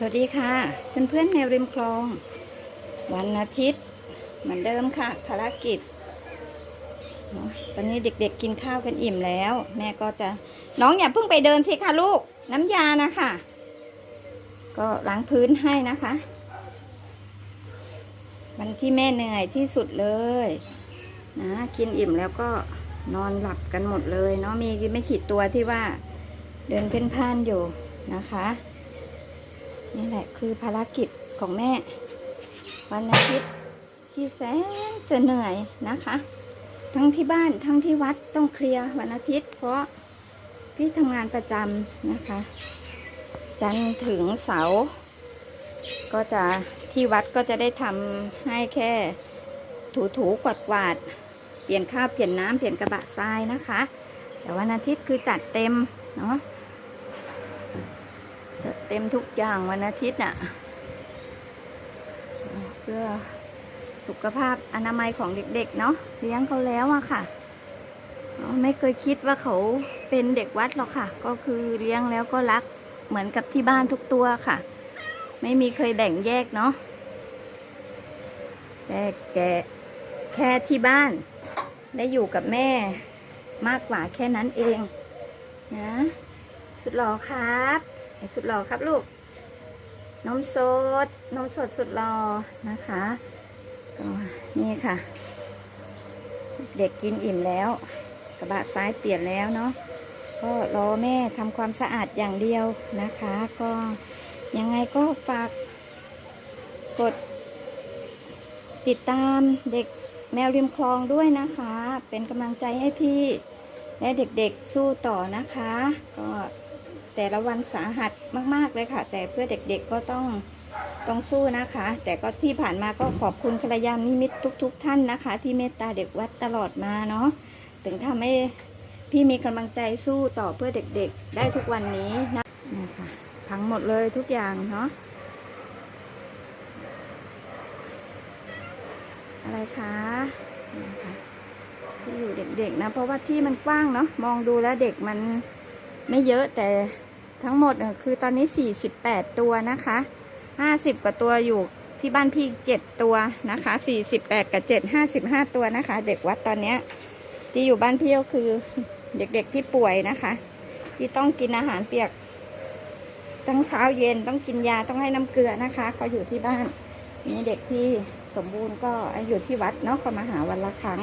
สวัสดีค่ะ เพื่อนๆแนวริมคลอง วันอาทิตย์ เหมือนเดิมค่ะ ภารกิจเนอะตอนนี้เด็กๆกินข้าวกันอิ่มแล้ว แม่ก็จะน้องอย่าเพิ่งไปเดินสิค่ะลูกน้ำยานะคะ ก็ล้างพื้นให้นะคะ วันที่แม่เหนื่อยที่สุดเลยนะกินอิ่มแล้วก็นอนหลับกันหมดเลยเนาะมีไม่ขีดตัวที่ว่า เดินเพ่นพ่านอยู่นะคะ นี่แหละคือภารกิจของแม่ วันอาทิตย์ที่แสนจะเหนื่อยนะคะ ทั้งที่บ้านทั้งที่วัดต้องเคลียร์วันอาทิตย์ เพราะพี่ทำงานประจำนะคะ จันถึงเสาร์ก็จะที่วัดก็จะได้ทำให้แค่ถูถูกวาดกวาดๆเปลี่ยนข้าวเปลี่ยนน้ำเปลี่ยนกระบะทรายนะคะ แต่วันอาทิตย์คือจัดเต็มเนาะ เต็มทุกอย่างวันอาทิตย์น่ะ เพื่อสุขภาพอนามัยของเด็กๆ เนาะเลี้ยงเขาแล้วอะค่ะ ไม่เคยคิดว่าเขาเป็นเด็กวัดหรอกค่ะ ก็คือเลี้ยงแล้วก็รักเหมือนกับที่บ้านทุกตัวค่ะ ไม่มีเคยแบ่งแยกเนาะแต่แกแค่ที่บ้าน ได้อยู่กับแม่มากกว่าแค่นั้นเองนะสุดหล่อครับ สุดหล่อครับลูกนมสดนมสดสุดหล่อนะคะก็นี่ค่ะ เด็กกินอิ่มแล้ว กระบะซ้ายเปลี่ยนแล้วเนาะก็รอแม่ทำความสะอาดอย่างเดียวนะคะ ก็ยังไงก็ฝากกดติดตามเด็กแมวริมคลองด้วยนะคะ เป็นกำลังใจให้พี่ และเด็กๆสู้ต่อนะคะ ก็ แต่ละวันสาหัสมาก ๆ เลยค่ะ แต่เพื่อเด็กๆก็ต้องต้องสู้นะคะ แต่ก็ที่ผ่านมาก็ขอบคุณกัลยาณมิมิตทุก ๆ ท่านนะคะ ที่เมตตาเด็กวัดตลอดมาเนาะถึงทำให้พี่มีกำลังใจสู้ต่อเพื่อเด็กๆ ได้ทุกวันนี้นะนี่ค่ะพังหมดเลยทุกอย่างเนาะอะไรคะนี่ค่ะที่อยู่เด็กๆนะ เพราะว่าที่มันกว้างเนาะมองดูแล้วเด็กมันไม่เยอะแต่ ทั้งหมดคือตอนนี้ 48 ตัวนะคะ 50 กว่าตัวอยู่ที่บ้านพี่ 7 ตัวนะคะ 48 กับ 7 55 ตัวนะคะ เด็กวัดตอนเนี้ยที่อยู่บ้านพี่ก็คือเด็กๆที่ป่วยนะคะ ที่ต้องกินอาหารเปียกตั้งเช้าเย็นต้องกินยาต้องให้น้ำเกลือนะคะเขาอยู่ที่บ้านนี่เด็กที่สมบูรณ์ก็อยู่ที่วัดเนาะเขามาหาวันละครั้ง